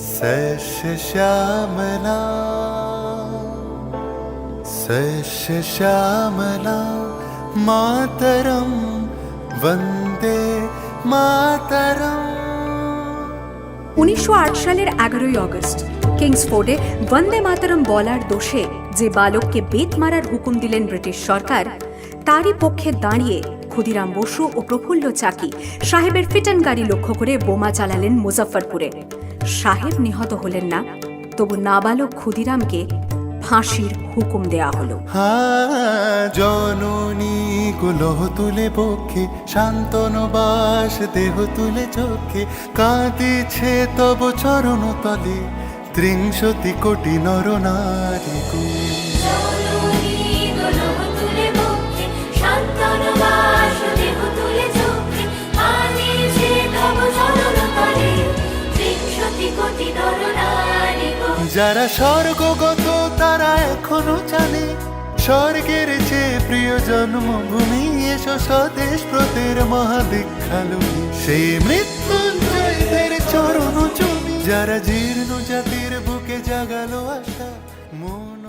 सस्य श्यामला सस्य श्यामला मातरं वन्दे मातरम् উনিশশো সালের এগারোই অগস্ট কিংসফোর্ডে বন্দে মাতরম বলার দোষে যে বালককে বেত মারার হুকুম দিলেন ব্রিটিশ সরকার তারই পক্ষে দাঁড়িয়ে ক্ষুদিরাম বসু ও প্রফুল্ল চাকি সাহেবের ফিটন গাড়ি লক্ষ্য করে বোমা চালালেন মুজফ্ফরপুরে। সাহেব নিহত হলেন না, তবু নাবালক ক্ষুদিরামকে ফাঁসির হুকুম দেয়া হলো। হা জননী কুলহ তুলে পক্ষে, শান্তন বাস দেহ তুলে চোখে কাঁদিছে তব চরণ তলে, ত্রিংশতি কোটি নর নারী যারা স্বর্গগত, তারা এখনও জানে। স্বর্গের যে প্রিয় জন্মভূমি এসো স্বদেশ প্রতের মহাবিখ্যালু সেই মৃত্যুঞ্জয়দের চরণ যারা জীর্ণ জাতির বুকে জাগালো আশা মন